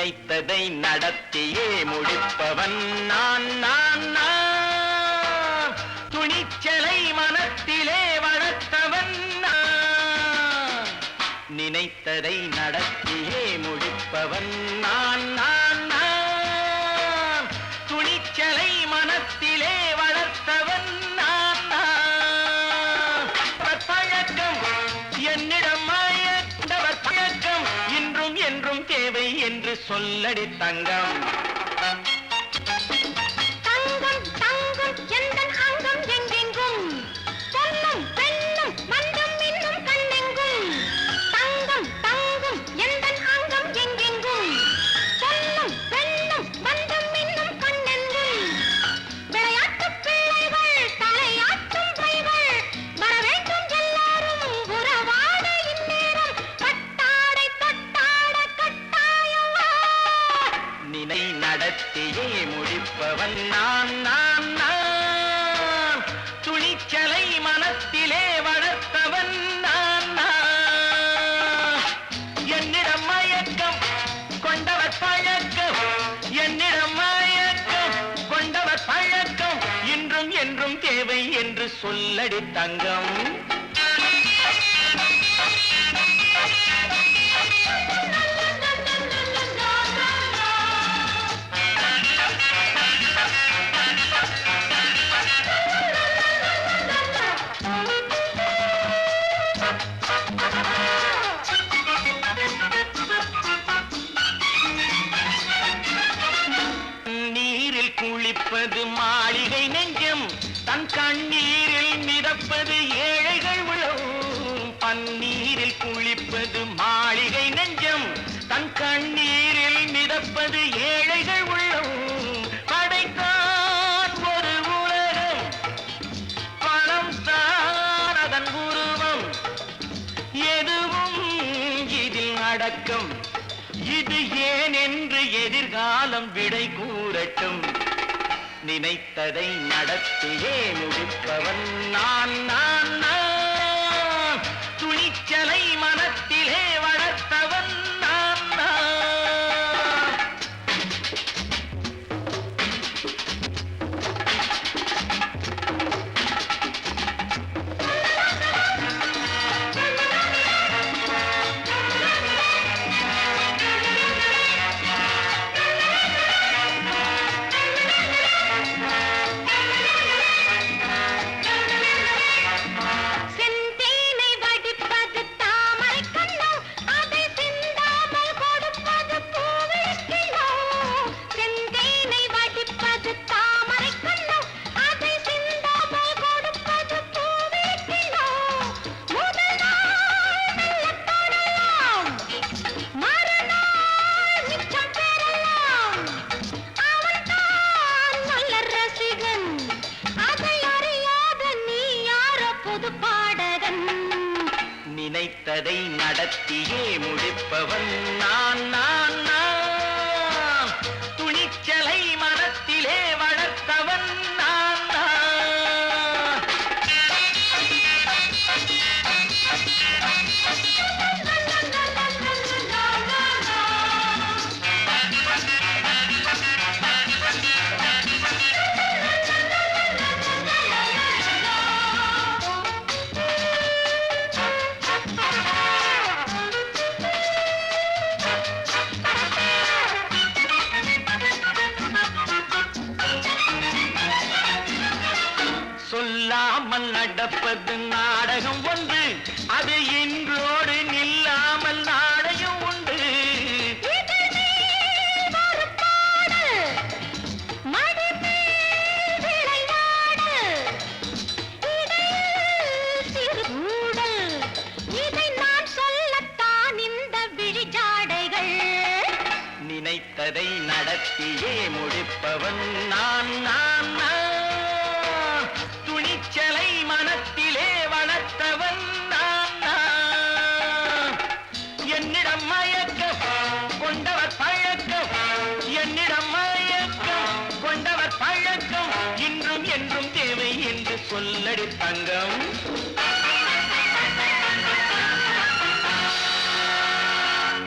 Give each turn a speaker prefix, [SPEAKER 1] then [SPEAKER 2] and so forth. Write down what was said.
[SPEAKER 1] நினைத்ததை நடத்தியே முடிப்பவன் நான் நான் நான். துணிச்சலை மனத்திலே வளர்த்தவன் நினைத்ததை நடத்தியே முடிப்பவன் நான் நான். சொல்லடி தங்கம். புல்லடி தங்கம். ஏழைகள் உள்ளம் படைத்தான் ஒரு உலகம். பணம் எதுவும் இதில் அடக்கம். இது ஏன் என்று எதிர்காலம் விடை கூறட்டும். நினைத்ததை நடத்தியே முடிப்பவன் நான் நான்.
[SPEAKER 2] பாடகன்.
[SPEAKER 1] நினைத்ததை நடத்தியே முடிப்பவன் நான் நான் இல்லாமல் நடப்பது நாடகம் ஒன்று. அது இன்றோடு நில்லாமல் நாடையும் உண்டு. நினைத்ததை நடத்தியே முடிப்பவன் நான் நான். கொல்லடி தங்கம்.